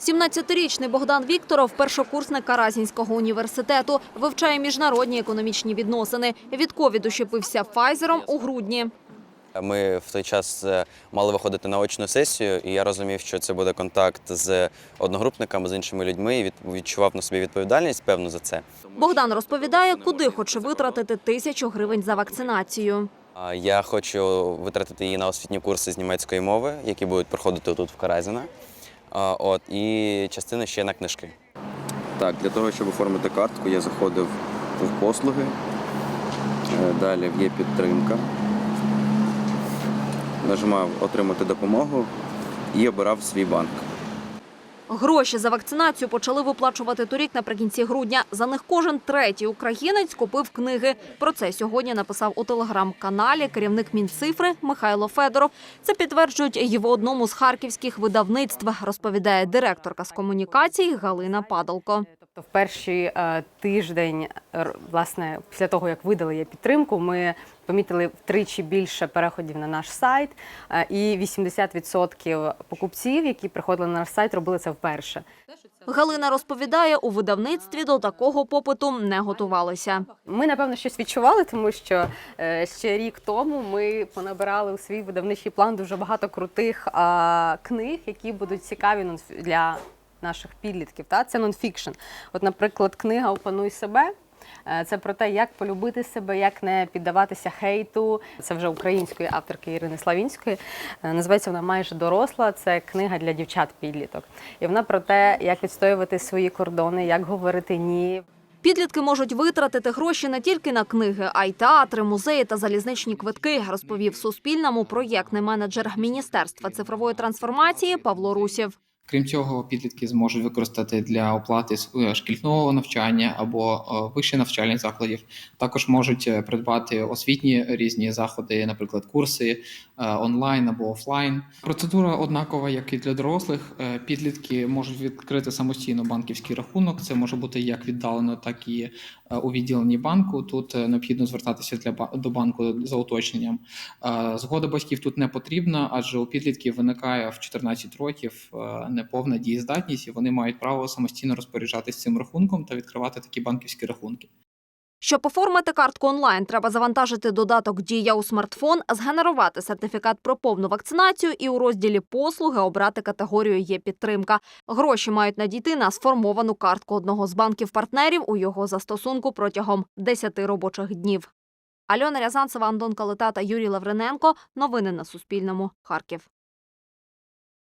17-річний Богдан Вікторов – першокурсник Каразінського університету. Вивчає міжнародні економічні відносини. Від ковіду щепився Файзером у грудні. Ми в той час е, мали виходити на очну сесію, і я розумів, що це буде контакт з одногрупниками, з іншими людьми, і від- відчував на собі відповідальність певну за це. Богдан розповідає, куди хоче витратити тисячу гривень за вакцинацію. Я хочу витратити її на освітні курси з німецької мови, які будуть проходити тут в Каразіна. От, і частина ще на книжки. Так, для того, щоб оформити картку, я заходив в послуги. Е, Далі в є підтримка. Нажимав отримати допомогу і обирав свій банк. Гроші за вакцинацію почали виплачувати торік наприкінці грудня. За них кожен третій українець купив книги. Про це сьогодні написав у телеграм-каналі керівник Мінцифри Михайло Федоров. Це підтверджують і в одному з харківських видавництв, розповідає директорка з комунікацій Галина Падалко. Тобто, в перший е, тиждень, власне, після того як видали є підтримку, ми помітили втричі більше переходів на наш сайт, е, і 80% покупців, які приходили на наш сайт, робили це вперше. Галина розповідає, у видавництві до такого попиту не готувалися. Ми напевно щось відчували, тому що е, ще рік тому ми понабирали у свій видавничий план дуже багато крутих книг, які будуть цікаві для наших підлітків. Та це нонфікшн. От, наприклад, книга Опануй себе. Е, Це про те, як полюбити себе, як не піддаватися хейту. Це вже української авторки Ірини Славінської. Е, Називається вона майже доросла. Це книга для дівчат-підліток. І вона про те, як відстоювати свої кордони, як говорити ні. Підлітки можуть витратити гроші не тільки на книги, а й театри, музеї та залізничні квитки, розповів Суспільному проєктний менеджер Міністерства цифрової трансформації Павло Русєв. Крім цього, підлітки зможуть використати для оплати св- шкільного навчання або е, вищих навчальних закладів. Також можуть е, придбати освітні різні заходи, наприклад, курси е, онлайн або офлайн. Процедура однакова, як і для дорослих. Е, Підлітки можуть відкрити самостійно банківський рахунок. Це може бути як віддалено, так і е, у відділенні банку. Тут е, необхідно звертатися для до банку за уточненням. Е, Згода батьків тут не потрібна, адже у підлітків виникає в 14 років е, неповна дієздатність, і вони мають право самостійно розпоряджатися цим рахунком та відкривати такі банківські рахунки. Щоб оформити картку онлайн, треба завантажити додаток Дія у смартфон, згенерувати сертифікат про повну вакцинацію і у розділі послуги обрати категорію Є підтримка. Гроші мають надійти на сформовану картку одного з банків-партнерів у його застосунку протягом 10 робочих днів. Альона Рязанцева, Антон Калита та Юрій Лавриненко. Новини на Суспільному. Харків.